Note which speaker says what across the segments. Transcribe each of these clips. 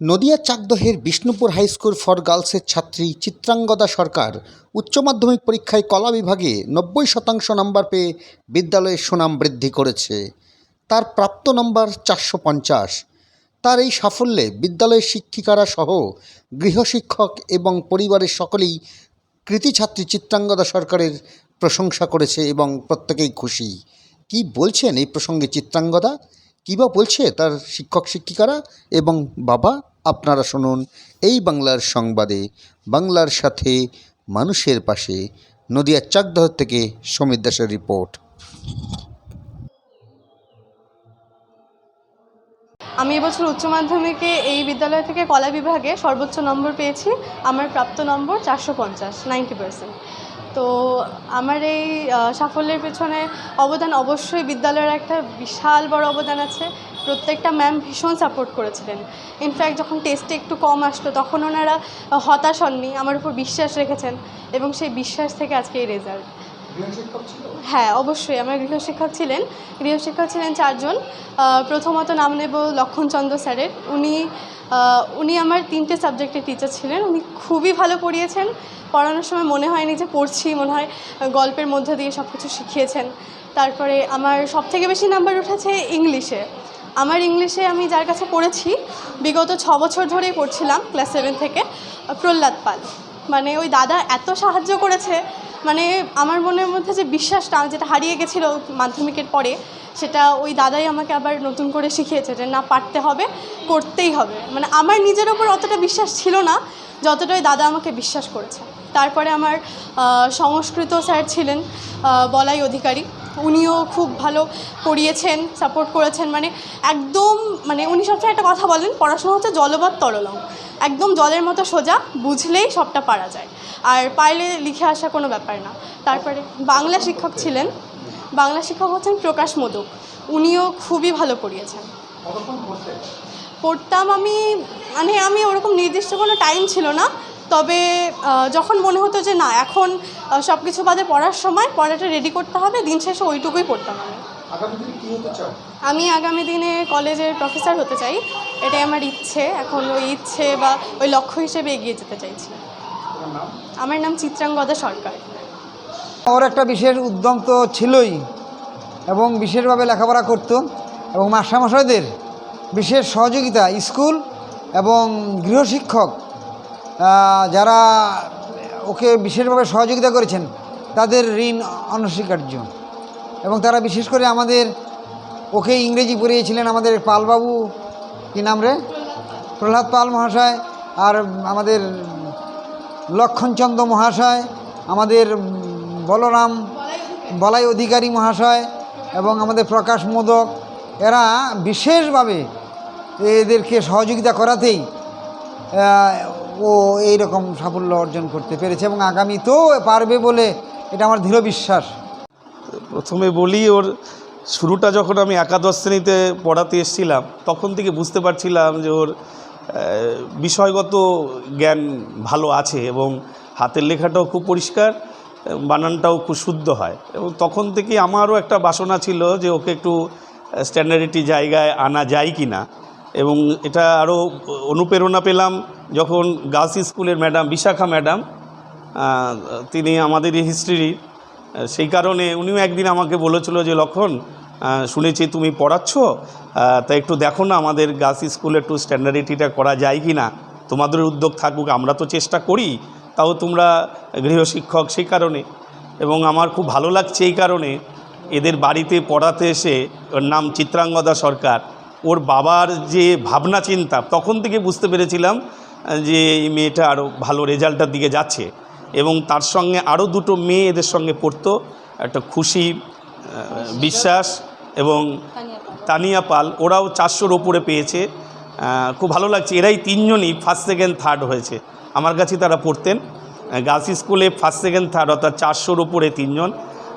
Speaker 1: নদিয়া চাকদহের Bishnupur high school for গার্লসের ছাত্রী চিত্রাঙ্গদা সরকার উচ্চ মাধ্যমিক পরীক্ষায় কলা বিভাগে নব্বই শতাংশ নম্বর পেয়ে বিদ্যালয়ের সুনাম বৃদ্ধি করেছে। তার প্রাপ্ত নম্বর চারশো পঞ্চাশ। তার এই সাফল্যে বিদ্যালয়ের শিক্ষিকারা সহ গৃহশিক্ষক এবং পরিবারের সকলেই কৃতি ছাত্রী চিত্রাঙ্গদা সরকারের প্রশংসা করেছে এবং প্রত্যেকেই খুশি। কি বলছেন এই প্রসঙ্গে চিত্রাঙ্গদা? কী বা বলছে তার শিক্ষক শিক্ষিকারা এবং বাবা? আপনারা শুনুন এই বাংলার সংবাদে, বাংলার সাথে, মানুষের পাশে নদিয়ার চাকদহ থেকে সমীর দাসের রিপোর্ট।
Speaker 2: আমি এবছর উচ্চ মাধ্যমিকে এই বিদ্যালয় থেকে কলা বিভাগে সর্বোচ্চ নম্বর পেয়েছি। আমার প্রাপ্ত নম্বর চারশো পঞ্চাশ, নাইনটি পার্সেন্ট। তো আমার এই সাফল্যের পেছনে অবদান অবশ্যই বিদ্যালয়ের একটা বিশাল বড় অবদান আছে। প্রত্যেকটা ম্যাম ভীষণ সাপোর্ট করেছিলেন। ইনফ্যাক্ট যখন টেস্টে একটু কম আসলো, তখন ওনারা হতাশ হননি, আমার উপর বিশ্বাস রেখেছেন এবং সেই বিশ্বাস থেকে আজকে এই রেজাল্ট হ্যাঁ অবশ্যই। আমার গৃহশিক্ষক ছিলেন। গৃহশিক্ষক ছিলেন চারজন। প্রথমত নাম নেব লক্ষণচন্দ্র স্যারের। উনি উনি আমার তিনটে সাবজেক্টের টিচার ছিলেন। উনি খুবই ভালো পড়িয়েছেন। পড়ানোর সময় মনে হয়নি যে পড়ছি, মনে হয় গল্পের মধ্য দিয়ে সব কিছু শিখিয়েছেন। তারপরে আমার সবথেকে বেশি নাম্বার উঠেছে ইংলিশে। আমার ইংলিশে আমি যার কাছে পড়েছি, বিগত ছ বছর ধরেই পড়ছিলাম, ক্লাস সেভেন থেকে প্রহ্লাদ পাল। মানে ওই দাদা এত সাহায্য করেছে মানে আমার মনের মধ্যে যে বিশ্বাসটা যেটা হারিয়ে গেছিল মাধ্যমিকের পরে, সেটা ওই দাদাই আমাকে আবার নতুন করে শিখিয়েছে যে, না, পারতে হবে, করতেই হবে। মানে আমার নিজের ওপর অতটা বিশ্বাস ছিল না যতটা ওই দাদা আমাকে বিশ্বাস করেছে। তারপরে আমার সংস্কৃত স্যার ছিলেন বলাই অধিকারী। উনিও খুব ভালো পড়িয়েছেন সাপোর্ট করেছেন। মানে একদম মানে উনি সবসময় একটা কথা বলেন, পড়াশোনা হচ্ছে জলবাদ তরলং। একদম জলের মতো সোজা, বুঝলেই সবটা পারা যায়। আর পারলে লিখে আসা কোনো ব্যাপার না। তারপরে বাংলা শিক্ষক ছিলেন। বাংলা শিক্ষক হচ্ছেন প্রকাশ মোদক। উনিও খুবই ভালো পড়িয়েছেন। পড়তাম আমি মানে আমি ওরকম নির্দিষ্ট কোনো টাইম ছিল না। তবে যখন মনে হতো যে না এখন সব কিছু বাদে পড়ার সময় পড়াটা রেডি করতে হবে দিন শেষে ওইটুকুই পড়তাম আমি। আমি আগামী দিনে কলেজের প্রফেসর হতে চাই। এটাই আমার ইচ্ছে। এখন ওই ইচ্ছে বা ওই লক্ষ্য হিসেবে এগিয়ে যেতে চাইছি। আমার নাম চিত্রাঙ্গদা সরকার।
Speaker 3: ওর একটা বিশেষ উদ্যম তো ছিলই এবং বিশেষভাবে লেখাপড়া করতো এবং মাস্টারমশাইদের বিশেষ সহযোগিতা স্কুল এবং গৃহশিক্ষক যারা ওকে বিশেষভাবে সহযোগিতা করেছেন তাদের ঋণ অনস্বীকার্য। এবং তারা বিশেষ করে আমাদের ওকে ইংরেজি পড়িয়েছিলেন আমাদের পালবাবু কী নাম রে? প্রহ্লাদ পাল মহাশয় আর আমাদের লক্ষণচন্দ্র মহাশয়, আমাদের বলরাম বলাই অধিকারী মহাশয় এবং আমাদের প্রকাশ মোদক, এরা বিশেষভাবে এদেরকে সহযোগিতা করাতেই ও এই রকম সাফল্য অর্জন করতে পেরেছে এবং আগামীতেও পারবে বলে এটা আমার দৃঢ় বিশ্বাস।
Speaker 4: প্রথমে বলি, ওর শুরুটা যখন আমি একাদশ শ্রেণীতে পড়াতে এসেছিলাম, তখন থেকে বুঝতে পারছিলাম যে ওর বিষয়গত জ্ঞান ভালো আছে এবং হাতের লেখাটাও খুব পরিষ্কার বানানটাও খুব শুদ্ধ হয়। এবং তখন থেকে আমারও একটা বাসনা ছিল যে ওকে একটু স্ট্যান্ডার্ডিটি জায়গায় আনা যায় কি না এবং এটা আরও অনুপ্রেরণা পেলাম যখন গার্লস স্কুলের ম্যাডাম, বিশাখা ম্যাডাম তিনি আমাদের হিস্ট্রি সেই কারণে উনিও একদিন আমাকে বলেছিল যে, লক্ষণ শুনেছি তুমি পড়াচ্ছ তা একটু দেখো না আমাদের গার্লস স্কুলে একটু স্ট্যান্ডার্ডিটিটা করা যায় কি না তোমাদের উদ্যোগ থাকুক আমরা তো চেষ্টা করি তাও তোমরা গৃহশিক্ষক সেই কারণে। এবং আমার খুব ভালো লাগছে এই কারণে এদের বাড়িতে পড়াতে এসে ওর নাম চিত্রাঙ্গদা সরকার। ওর বাবার যে ভাবনা চিন্তা তখন থেকে বুঝতে পেরেছিলাম যে এই মেয়েটা আরও ভালো রেজাল্টের দিকে যাচ্ছে। এবং তার সঙ্গে আরও দুটো মেয়ে এদের সঙ্গে পড়তো একটা খুশি বিশ্বাস এবং তানিয়া পাল, ওরাও চারশোর ওপরে পেয়েছে। খুব ভালো লাগছে। এরাই তিনজনই ফার্স্ট সেকেন্ড থার্ড হয়েছে। আমার কাছে তারা পড়তেন। গার্লস স্কুলে ফার্স্ট সেকেন্ড থার্ড অর্থাৎ চারশোর ওপরে তিনজন।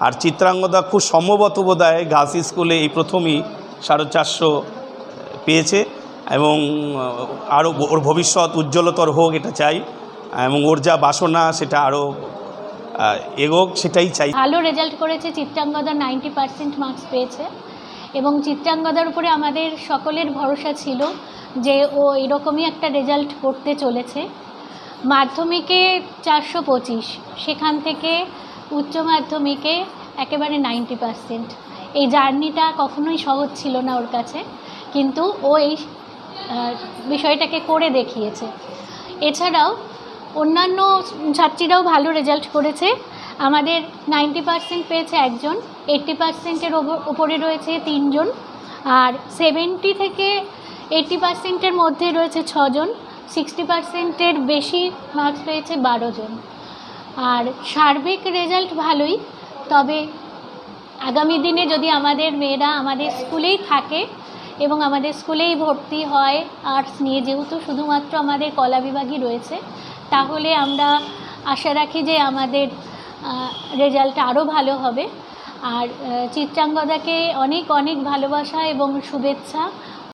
Speaker 4: আর চিত্রাঙ্গদা খুব সম্ভবত বোধ গার্লস স্কুলে এই প্রথমই সাড়ে চারশো পেয়েছে। এবং আরও ওর ভবিষ্যৎ উজ্জ্বলতর হোক এটা চাই। এবং ওর যা বাসনা, সেটা আরও এগোক, সেটাই চাই।
Speaker 5: ভালো রেজাল্ট করেছে। চিত্রাঙ্গদা নাইনটি পার্সেন্ট মার্কস পেয়েছে। এবং চিত্রাঙ্গদার উপরে আমাদের সকলের ভরসা ছিল যে ও এরকমই একটা রেজাল্ট করতে চলেছে। মাধ্যমিকে চারশো পঁচিশ, সেখান থেকে উচ্চ মাধ্যমিকে একেবারে নাইনটি পারসেন্ট। এই জার্নিটা কখনোই সহজ ছিল না ওর কাছে, কিন্তু ও এই বিষয়টাকে করে দেখিয়েছে। এছাড়াও অন্যান্য ছাত্রীরাও ভালো রেজাল্ট করেছে। আমাদের নাইনটি পার্সেন্ট পেয়েছে একজন, এইট্টি পার্সেন্টের ওপরে রয়েছে তিনজন, আর সেভেন্টি থেকে এইট্টি পার্সেন্টের মধ্যে রয়েছে ছজন, সিক্সটি পার্সেন্টের বেশি মার্কস পেয়েছে বারো জন আর সার্বিক রেজাল্ট ভালোই, তবে আগামী দিনে যদি আমাদের মেয়েরা আমাদের স্কুলেই থাকে এবং আমাদের স্কুলেই ভর্তি হয় আর্টস নিয়ে, যেহেতু শুধুমাত্র আমাদের কলা বিভাগই রয়েছে, তাহলে আমরা আশা রাখি যে আমাদের রেজাল্ট আরও ভালো হবে। আর চিত্রাঙ্গদাকে অনেক অনেক ভালোবাসা এবং শুভেচ্ছা।